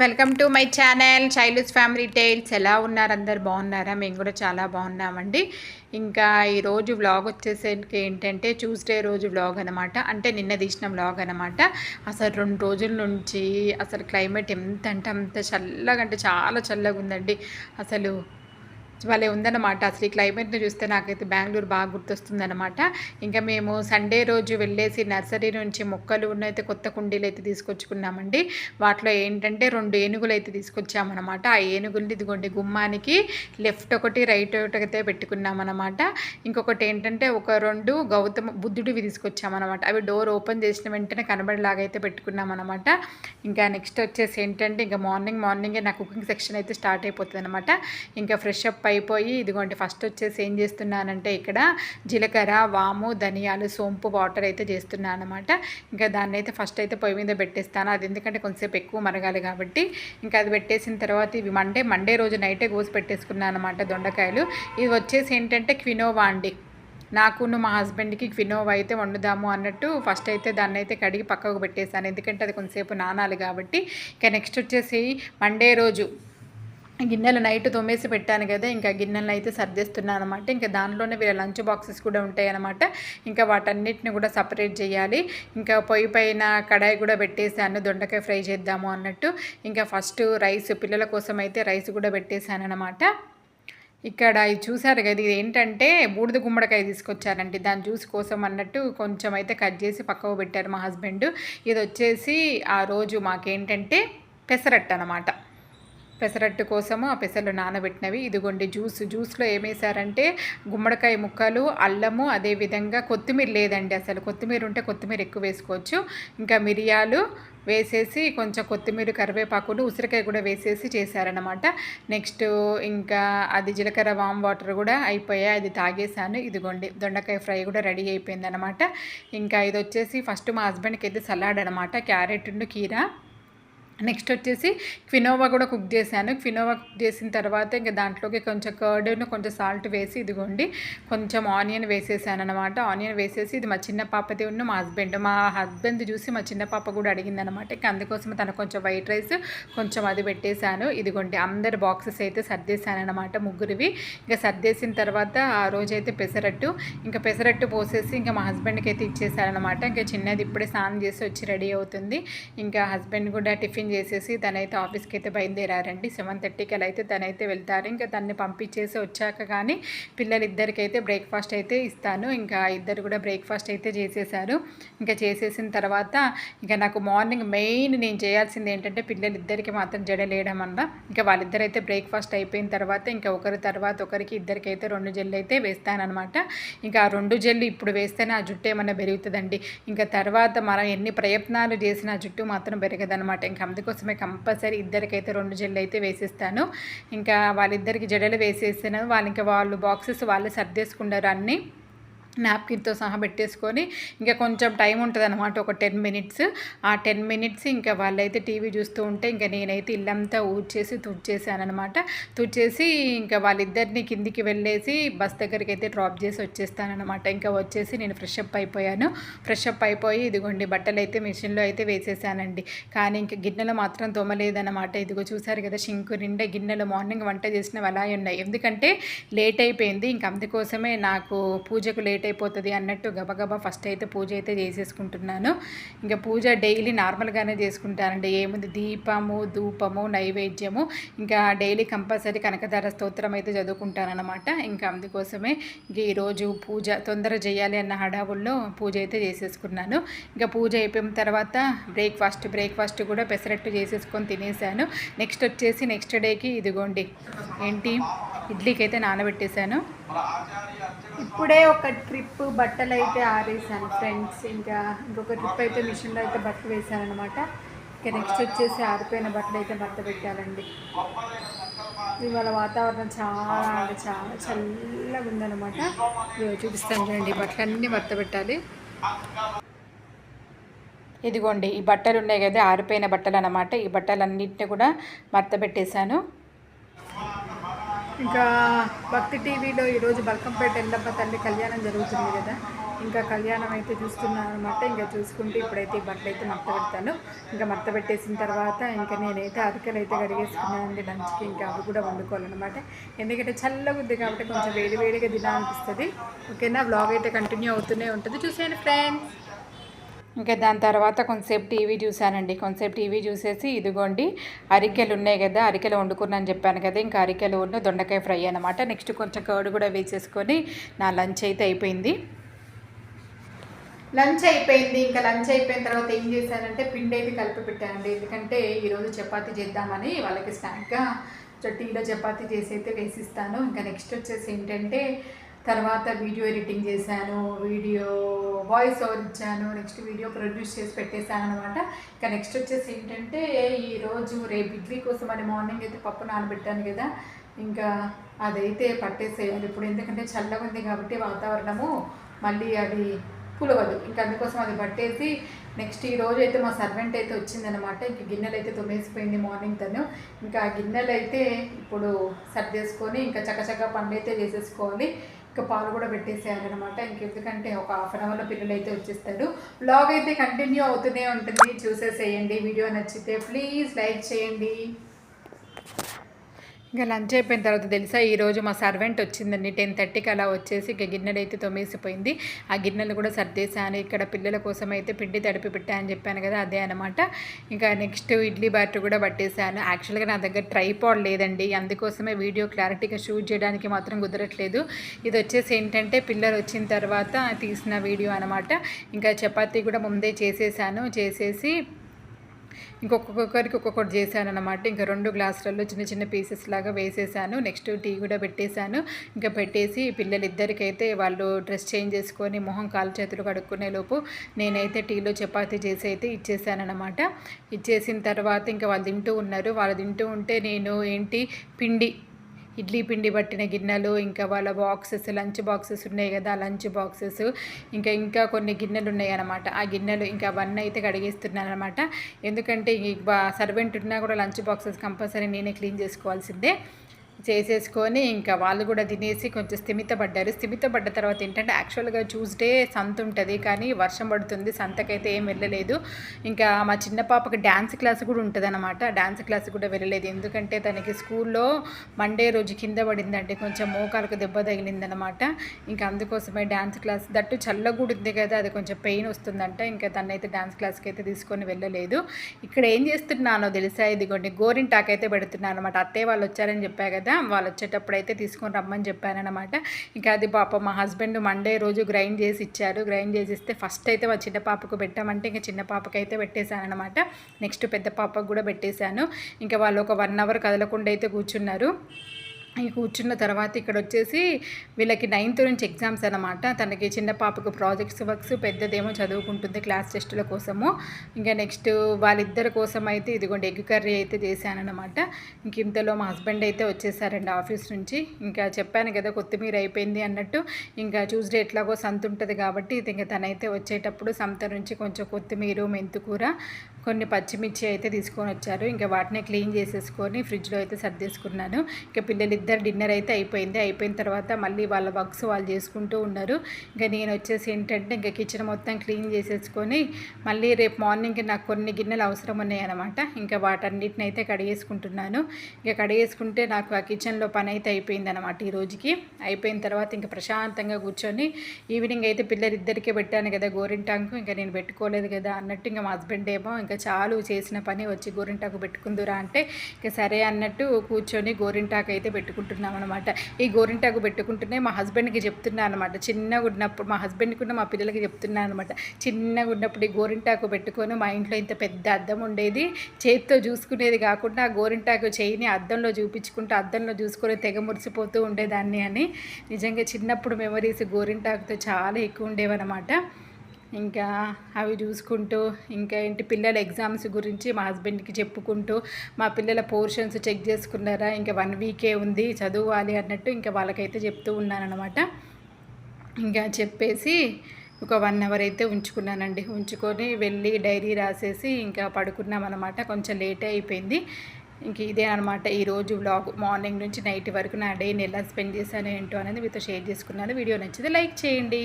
Welcome to my channel childs family tiles ఎలా ఉన్నారు? అందరు బాగున్నారా? మేము కూడా చాలా బాగున్నామండి. ఇంకా ఈరోజు వ్లాగ్ వచ్చేసరికి ఏంటంటే ట్యూస్డే రోజు వ్లాగ్ అనమాట అంటే నిన్న తీసిన వ్లాగ్ అనమాట అసలు రెండు రోజుల నుంచి అసలు క్లైమేట్ ఎంత అంటే అంత చల్లగా అంటే చాలా చల్లగా ఉందండి. అసలు భలే ఉందన్నమాట. అసలు ఈ క్లైమేట్ని చూస్తే నాకైతే బెంగళూరు బాగా గుర్తొస్తుందన్నమాట. ఇంకా మేము సండే రోజు వెళ్ళేసి నర్సరీ నుంచి మొక్కలు ఉన్నైతే కొత్త కుండీలు అయితే తీసుకొచ్చుకున్నామండి. వాటిలో ఏంటంటే రెండు ఏనుగులు అయితే తీసుకొచ్చామన్నమాట. ఆ ఏనుగులు ఇదిగోండి గుమ్మానికి లెఫ్ట్ ఒకటి రైట్ ఒకటి అయితే పెట్టుకున్నామన్నమాట. ఇంకొకటి ఏంటంటే ఒక రెండు గౌతమ బుద్ధుడివి తీసుకొచ్చామన్నమాట. అవి డోర్ ఓపెన్ చేసిన వెంటనే కనబడేలాగా అయితే పెట్టుకున్నామన్నమాట. ఇంకా నెక్స్ట్ వచ్చేసి ఏంటంటే ఇంకా మార్నింగ్ మార్నింగే నా కుకింగ్ సెక్షన్ అయితే స్టార్ట్ అయిపోతుంది అనమాట ఇంకా ఫ్రెష్ అప్ అయిపోయి ఇదిగోండి ఫస్ట్ వచ్చేసి ఏం చేస్తున్నానంటే ఇక్కడ జీలకర్ర వాము ధనియాలు సోంపు వాటర్ అయితే చేస్తున్నాను అనమాట ఇంకా దాన్ని అయితే ఫస్ట్ అయితే పొయ్యి మీద పెట్టేస్తాను. అది ఎందుకంటే కొంచెంసేపు ఎక్కువ మరగాలి కాబట్టి. ఇంకా అది పెట్టేసిన తర్వాత ఇవి మండే మండే రోజు నైటే కోసి పెట్టేసుకున్నాను అనమాట దొండకాయలు. ఇది వచ్చేసి ఏంటంటే క్వినోవా అండి. నాకును మా హస్బెండ్కి క్వినోవా అయితే వండుదాము అన్నట్టు ఫస్ట్ అయితే దాన్ని అయితే కడిగి పక్కకు పెట్టేశాను. ఎందుకంటే అది కొంతసేపు నానాలి కాబట్టి. ఇంకా నెక్స్ట్ వచ్చేసి మండే రోజు గిన్నెలు నైట్ తోమేసి పెట్టాను కదా ఇంకా గిన్నెలను అయితే సర్దేస్తున్నాను అనమాట ఇంకా దానిలోనే వీళ్ళ లంచ్ బాక్సెస్ కూడా ఉంటాయి అనమాట ఇంకా వాటన్నిటిని కూడా సపరేట్ చేయాలి. ఇంకా పొయ్యి పైన కడాయి కూడా పెట్టేశాను దొండకాయ ఫ్రై చేద్దాము అన్నట్టు. ఇంకా ఫస్ట్ రైస్ పిల్లల కోసం అయితే రైస్ కూడా పెట్టేశాను అనమాట ఇక్కడ ఇది చూసారు కదా ఇది ఏంటంటే బూడిద గుమ్మడికాయ తీసుకొచ్చారండి. దాని జ్యూస్ కోసం అన్నట్టు కొంచెం అయితే కట్ చేసి పక్కకు పెట్టారు మా హస్బెండ్. ఇది వచ్చేసి ఆ రోజు మాకేంటంటే పెసరట్టు అనమాట పెసరట్టు కోసము ఆ పెసలు నానబెట్టినవి. ఇదిగోండి జ్యూస్. జ్యూస్లో ఏమేశారంటే గుమ్మడికాయ ముక్కలు అల్లము అదేవిధంగా కొత్తిమీర లేదండి అసలు. కొత్తిమీర ఉంటే కొత్తిమీర ఎక్కువ వేసుకోవచ్చు. ఇంకా మిరియాలు వేసేసి కొంచెం కొత్తిమీర కరివేపాకులు ఉసిరికాయ కూడా వేసేసి చేశారనమాట నెక్స్ట్ ఇంకా అది జీలకర్ర వామ్ వాటర్ కూడా అయిపోయాయి. అది తాగేశాను. ఇదిగోండి దొండకాయ ఫ్రై కూడా రెడీ అయిపోయిందనమాట ఇంకా ఇది వచ్చేసి ఫస్ట్ మా హస్బెండ్కి అయితే సలాడ్ అనమాట క్యారెట్ కీరా. నెక్స్ట్ వచ్చేసి క్వినోవా కూడా కుక్ చేశాను. క్వినోవా కుక్ చేసిన తర్వాత ఇంకా దాంట్లోకి కొంచెం కర్డ్ను కొంచెం సాల్ట్ వేసి ఇదిగోండి కొంచెం ఆనియన్ వేసేసాను అనమాట ఆనియన్ వేసేసి ఇది మా చిన్న పాపది ఉన్న మా హస్బెండ్ మా హస్బెండ్ చూసి మా చిన్న పాప కూడా అడిగింది అనమాట ఇంకా అందుకోసం తను కొంచెం వైట్ రైస్ కొంచెం అది పెట్టేశాను. ఇదిగోండి అందరి బాక్సెస్ అయితే సర్దేశాను అనమాట ముగ్గురివి. ఇంకా సర్దేసిన తర్వాత ఆ రోజైతే పెసరట్టు. ఇంకా పెసరట్టు పోసేసి ఇంకా మా హస్బెండ్కి అయితే ఇచ్చేసారనమాట ఇంకా చిన్నది ఇప్పుడే స్నానం చేసి వచ్చి రెడీ అవుతుంది. ఇంకా హస్బెండ్ కూడా టిఫిన్ మీటింగ్ చేసేసి తనైతే ఆఫీస్కి అయితే బయలుదేరారండి. సెవెన్ థర్టీకి అలా అయితే తనైతే వెళ్తారు. ఇంకా తన్ని పంపించేసి వచ్చాక కానీ పిల్లలిద్దరికైతే బ్రేక్ఫాస్ట్ అయితే ఇస్తాను. ఇంకా ఇద్దరు కూడా బ్రేక్ఫాస్ట్ అయితే చేసేసారు. ఇంకా చేసేసిన తర్వాత ఇంకా నాకు మార్నింగ్ మెయిన్ నేను చేయాల్సింది ఏంటంటే పిల్లలిద్దరికి మాత్రం జడలేయడం వల్ల ఇంకా వాళ్ళిద్దరైతే బ్రేక్ఫాస్ట్ అయిపోయిన తర్వాత ఇంకా ఒకరి తర్వాత ఒకరికి ఇద్దరికైతే రెండు జల్లు అయితే వేస్తానమాట ఇంకా ఆ రెండు జల్లు ఇప్పుడు వేస్తేనే ఆ జుట్టు ఏమన్నా పెరుగుతుందండి. ఇంకా తర్వాత మనం ఎన్ని ప్రయత్నాలు చేసినా జుట్టు మాత్రం పెరగదనమాట ఇంకా అందుకోసమే కంపల్సరీ ఇద్దరికైతే రెండు జడలు అయితే వేసిస్తాను. ఇంకా వాళ్ళిద్దరికి జడలు వేసేసాను వాళ్ళు ఇంకా వాళ్ళు బాక్సెస్ వాళ్ళు సర్దేసుకుంటారు అన్నీ. నాప్కిన్తో సహా పెట్టేసుకొని ఇంకా కొంచెం టైం ఉంటుంది అనమాట ఒక టెన్ మినిట్స్. ఆ టెన్ మినిట్స్ ఇంకా వాళ్ళైతే టీవీ చూస్తూ ఉంటే ఇంకా నేనైతే ఇల్లంతా ఊడ్చేసి తుడిచేసాను తుడిచేసి ఇంకా వాళ్ళిద్దరిని కిందికి వెళ్ళేసి బస్ దగ్గరికి అయితే డ్రాప్ చేసి వచ్చేస్తానమాట ఇంకా వచ్చేసి నేను ఫ్రెష్ అప్ అయిపోయాను. ఫ్రెష్ అప్ అయిపోయి ఇదిగోండి బట్టలు అయితే మిషన్లో అయితే వేసేసానండి. కానీ ఇంకా గిన్నెలు మాత్రం తోమలేదన్నమాట. ఇదిగో చూసారు కదా షింకు నిండా గిన్నెలు మార్నింగ్ వంట చేసినవి అలా ఉన్నాయి. ఎందుకంటే లేట్ అయిపోయింది ఇంకా అందుకోసమే నాకు పూజకు లేట్ అయిపోతుంది అన్నట్టు గబగబా ఫస్ట్ అయితే పూజ అయితే చేసేసుకుంటున్నాను. ఇంకా పూజ డైలీ నార్మల్గానే చేసుకుంటానండి. ఏముంది? దీపము ధూపము నైవేద్యము. ఇంకా డైలీ కంపల్సరీ కనకధార స్తోత్రం అయితే చదువుకుంటానమాట ఇంకా అందుకోసమే ఇంక ఈరోజు పూజ తొందర చేయాలి అన్న హడావుల్లో పూజ అయితే చేసేసుకున్నాను. ఇంకా పూజ అయిపోయిన తర్వాత బ్రేక్ఫాస్ట్ బ్రేక్ఫాస్ట్ కూడా పెసరట్టు చేసేసుకొని తినేసాను. నెక్స్ట్ వచ్చేసి నెక్స్ట్ డేకి ఇదిగోండి. ఏంటి? ఇడ్లీకి అయితే నానబెట్టేశాను. ఇప్పుడే ఒక ట్రిప్ బట్టలు అయితే ఆరేసాను ఫ్రెండ్స్. ఇంకా ఇంకొక ట్రిప్ అయితే మిషన్లో అయితే బట్టలు వేసాను అనమాట ఇంకా నెక్స్ట్ వచ్చేసి ఆరిపోయిన బట్టలు అయితే భర్త పెట్టాలండి. ఇవాళ వాతావరణం చాలా అంటే చాలా చల్లగా ఉందన్నమాట. చూపిస్తాను చూడండి ఈ బట్టలన్నీ భర్త పెట్టాలి. ఇదిగోండి ఈ బట్టలు ఉన్నాయి కదా ఆరిపోయిన బట్టలు అనమాట ఈ బట్టలన్నింటినీ కూడా భర్త పెట్టేశాను. ఇంకా భక్తి టీవీలో ఈరోజు బల్కంపేట ఎల్లమ్మ తల్లి కళ్యాణం జరుగుతుంది కదా. ఇంకా కళ్యాణం అయితే చూస్తున్నాను అనమాట ఇంకా చూసుకుంటే ఇప్పుడైతే ఈ బట్టలు అయితే మడత పెడతాను. ఇంకా మడత పెట్టేసిన తర్వాత ఇంకా నేనైతే అరికలు అయితే కడిగేసుకున్నానండి. లంచ్కి ఇంకా అవి కూడా వండుకోవాలన్నమాట. ఎందుకంటే చల్లగా ఉంది కాబట్టి కొంచెం వేడి వేడిగా తినాలనిపిస్తుంది. ఓకేనా? బ్లాగ్ అయితే కంటిన్యూ అవుతూనే ఉంటుంది. చూసేయండి ఫ్రెండ్స్ ఇంకా దాని తర్వాత కొంతసేపు టీవీ చూశానండి. కొంతసేపు టీవీ చూసేసి ఇదిగోండి అరికెలు ఉన్నాయి కదా అరికెలు వండుకున్నాను చెప్పాను కదా ఇంకా అరికెలు ఉన్న దొండకాయ ఫ్రై అనమాట నెక్స్ట్ కొంచెం కర్డ్ కూడా వేసేసుకొని నా లంచ్ అయితే అయిపోయింది. లంచ్ అయిపోయింది. ఇంకా లంచ్ అయిపోయిన తర్వాత ఏం చేశానంటే పిండి అయితే కలిపి పెట్టానండి. ఎందుకంటే ఈరోజు చపాతి చేద్దామని వాళ్ళకి స్నాక్గా చట్టీలో చపాతి చేసి అయితే వేసిస్తాను. ఇంకా నెక్స్ట్ వచ్చేసి ఏంటంటే తర్వాత వీడియో ఎడిటింగ్ చేశాను వీడియో వాయిస్ ఓవర్ ఇచ్చాను నెక్స్ట్ వీడియో ప్రొడ్యూస్ చేసి పెట్టేశాను అనమాట ఇంకా నెక్స్ట్ వచ్చేసి ఏంటంటే ఈరోజు రేపు ఇడ్లీ కోసం అని మార్నింగ్ అయితే పప్పు నానబెట్టాను కదా. ఇంకా అదైతే పట్టేసేయాలి. ఇప్పుడు ఎందుకంటే చల్లగా ఉంది కాబట్టి వాతావరణము మళ్ళీ అది పులవదు ఇంకా అందుకోసం అది పట్టేసి నెక్స్ట్ ఈ రోజు అయితే మా సర్వెంట్ అయితే వచ్చిందనమాట ఇంక గిన్నెలు అయితే తొమ్మేసిపోయింది మార్నింగ్ తను. ఇంకా ఆ గిన్నెలు అయితే ఇప్పుడు సర్దేసుకొని ఇంకా చక్కచక్క పనులు అయితే చేసేసుకోవాలి. ఇంకా పాలు కూడా పెట్టేసేయాలన్నమాట. ఇంకెందుకంటే ఒక హాఫ్ అన్ అవర్లో పిల్లలు అయితే వచ్చేస్తారు. బ్లాగ్ అయితే కంటిన్యూ అవుతూనే ఉంటుంది. చూసేసేయండి. వీడియో నచ్చితే ప్లీజ్ లైక్ చేయండి. ఇంకా లంచ్ అయిపోయిన తర్వాత తెలుసా ఈరోజు మా సర్వెంట్ వచ్చిందండి. టెన్ థర్టీకి అలా వచ్చేసి ఇక గిన్నెలు అయితే తొమ్మేసిపోయింది ఆ గిన్నెలు కూడా సర్దేశాను. ఇక్కడ పిల్లల కోసం అయితే పిండి తడిపి పెట్టా అని చెప్పాను కదా అదే అనమాట ఇంకా నెక్స్ట్ ఇడ్లీ బ్యాటర్ కూడా పట్టేశాను. యాక్చువల్గా నా దగ్గర ట్రైపాడ్ లేదండి. అందుకోసమే వీడియో క్లారిటీగా షూట్ చేయడానికి మాత్రం కుదరట్లేదు. ఇది వచ్చేసి ఏంటంటే పిల్లలు వచ్చిన తర్వాత తీసిన వీడియో అనమాట ఇంకా చపాతీ కూడా ముందే చేసేసాను చేసేసి ఇంకొక్కొక్కరికి ఒక్కొక్కటి చేశాను అనమాట ఇంకా రెండు గ్లాసులలో చిన్న చిన్న పీసెస్ లాగా వేసేసాను. నెక్స్ట్ టీ కూడా పెట్టేశాను. ఇంకా పెట్టేసి పిల్లలిద్దరికైతే వాళ్ళు డ్రెస్ చేంజ్ చేసుకొని మొహం కాలు చేతులు కడుక్కునే లోపు నేనైతే టీలో చపాతీ చేసి అయితే ఇచ్చేసానమాట ఇచ్చేసిన తర్వాత ఇంకా వాళ్ళు తింటూ ఉన్నారు. వాళ్ళు తింటూ ఉంటే నేను ఏంటి పిండి ఇడ్లీ పిండి పట్టిన గిన్నెలు ఇంకా వాళ్ళ బాక్సెస్ లంచ్ బాక్సెస్ ఉన్నాయి కదా లంచ్ బాక్సెస్. ఇంకా ఇంకా కొన్ని గిన్నెలు ఉన్నాయి అనమాట ఆ గిన్నెలు ఇంకా అవన్నీ అయితే కడిగేస్తున్నాను అనమాట ఎందుకంటే సర్వెంట్ ఉన్నా కూడా లంచ్ బాక్సెస్ కంపల్సరీ నేనే క్లీన్ చేసుకోవాల్సిందే. చేసేసుకొని ఇంకా వాళ్ళు కూడా తినేసి కొంచెం స్థిమితపడ్డారు. స్థిమితపడ్డ తర్వాత ఏంటంటే యాక్చువల్గా ట్యూస్డే సంత ఉంటుంది కానీ వర్షం పడుతుంది సంతకైతే ఏం వెళ్ళలేదు. ఇంకా మా చిన్న పాపకి డ్యాన్స్ క్లాస్ కూడా ఉంటుంది అనమాట డ్యాన్స్ క్లాస్ కూడా వెళ్ళలేదు. ఎందుకంటే తనకి స్కూల్లో మండే రోజు కింద పడిందంటే కొంచెం మోకాలకు దెబ్బ తగిలిందనమాట ఇంకా అందుకోసమే డ్యాన్స్ క్లాస్ దట్టు చల్లగూడు ఉంది కదా అది కొంచెం పెయిన్ వస్తుందంట. ఇంకా తనైతే డ్యాన్స్ క్లాస్కి అయితే తీసుకొని వెళ్ళలేదు. ఇక్కడ ఏం చేస్తున్నానో తెలుసా? ఇదిగోండి గోరింటాక్ అయితే పెడుతున్నాను అనమాట అత్తయ్య వాళ్ళు వచ్చారని చెప్పా కదా వాళ్ళు వచ్చేటప్పుడు అయితే తీసుకొని రమ్మని చెప్పానమాట ఇంకా అది పాప మా హస్బెండ్ మండే రోజు గ్రైండ్ చేసి ఇచ్చారు. గ్రైండ్ చేసి ఇస్తే ఫస్ట్ అయితే మా చిన్న పాపకు పెట్టామంటే ఇంకా చిన్న పాపకి అయితే పెట్టేశానమాట నెక్స్ట్ పెద్ద పాపకు కూడా పెట్టేశాను. ఇంకా వాళ్ళు ఒక వన్ అవర్ కదలకుండా అయితే కూర్చున్నారు. కూర్చున్న తర్వాత ఇక్కడ వచ్చేసి వీళ్ళకి నైన్త్ నుంచి ఎగ్జామ్స్ అనమాట తనకి చిన్న పాపకు ప్రాజెక్ట్స్ వర్క్స్ పెద్దదేమో చదువుకుంటుంది క్లాస్ టెస్టుల కోసము. ఇంకా నెక్స్ట్ వాళ్ళిద్దరి కోసం అయితే ఇదిగోండి ఎగ్ కర్రీ అయితే చేశానమాట ఇంక ఇంతలో మా హస్బెండ్ అయితే వచ్చేసారండి ఆఫీస్ నుంచి. ఇంకా చెప్పాను కదా కొత్తిమీర అయిపోయింది అన్నట్టు. ఇంకా ట్యూస్డే ఎట్లాగో సంత ఉంటుంది కాబట్టి ఇంకా తనైతే వచ్చేటప్పుడు సంత నుంచి కొంచెం కొత్తిమీర మెంతుకూర కొన్ని పచ్చిమిర్చి అయితే తీసుకొని వచ్చారు. ఇంకా వాటిని క్లీన్ చేసేసుకొని ఫ్రిడ్జ్లో అయితే సర్దేసుకున్నాను. ఇంకా పిల్లలు ఇద్దరు డిన్నర్ అయితే అయిపోయింది. అయిపోయిన తర్వాత మళ్ళీ వాళ్ళ వర్క్స్ వాళ్ళు చేసుకుంటూ ఉన్నారు. ఇంకా నేను వచ్చేసి ఏంటంటే ఇంకా కిచెన్ మొత్తం క్లీన్ చేసేసుకొని మళ్ళీ రేపు మార్నింగ్కి నాకు కొన్ని గిన్నెలు అవసరం ఉన్నాయన్నమాట. ఇంకా వాటన్నిటిని అయితే కడిగేసుకుంటున్నాను. ఇంకా కడిగేసుకుంటే నాకు ఆ కిచెన్లో పని అయితే అయిపోయింది అనమాట ఈ రోజుకి. అయిపోయిన తర్వాత ఇంకా ప్రశాంతంగా కూర్చొని ఈవినింగ్ అయితే పిల్లలిద్దరికే పెట్టాను కదా గోరింటాంకు. ఇంకా నేను పెట్టుకోలేదు కదా అన్నట్టు ఇంకా మా హస్బెండ్ ఏమో ఇంకా చాలు చేసిన పని వచ్చి గోరింటాకు పెట్టుకుందురా అంటే ఇక సరే అన్నట్టు కూర్చొని గోరింటాకు అయితే పెట్టుకుంటున్నాం అనమాట ఈ గోరింటాకు పెట్టుకుంటూనే మా హస్బెండ్కి చెప్తున్నాను అనమాట చిన్నగా ఉన్నప్పుడు మా హస్బెండ్కి ఉన్న మా పిల్లలకి చెప్తున్నాను అనమాట చిన్నగా ఉన్నప్పుడు ఈ గోరింటాకు పెట్టుకొని మా ఇంట్లో ఇంత పెద్ద అద్దం ఉండేది. చేతితో చూసుకునేది కాకుండా ఆ గోరింటాకు చేయిని అద్దంలో చూపించుకుంటూ అద్దంలో చూసుకొని తెగ మురిసిపోతూ ఉండేదాన్ని అని. నిజంగా చిన్నప్పుడు మెమరీస్ గోరింటాకుతో చాలా ఎక్కువ ఉండేవన్నమాట. ఇంకా అవి చూసుకుంటూ ఇంకా ఏంటి పిల్లల ఎగ్జామ్స్ గురించి మా హస్బెండ్కి చెప్పుకుంటూ మా పిల్లల పోర్షన్స్ చెక్ చేసుకున్నారా ఇంకా వన్ వీకే ఉంది చదువువాలి అన్నట్టు ఇంకా వాళ్ళకైతే చెప్తూ ఉన్నానమాట ఇంకా చెప్పేసి ఒక వన్ అవర్ అయితే ఉంచుకున్నానండి. ఉంచుకొని వెళ్ళి డైరీ రాసేసి ఇంకా పడుకున్నాం అనమాట కొంచెం లేట్ అయిపోయింది. ఇంక ఇదే అనమాట ఈరోజు వ్లాగ్ మార్నింగ్ నుంచి నైట్ వరకు నా డేని ఎలా స్పెండ్ చేశాను ఏంటో అనేది మీతో షేర్ చేసుకున్నాను. వీడియో నచ్చితే లైక్ చేయండి.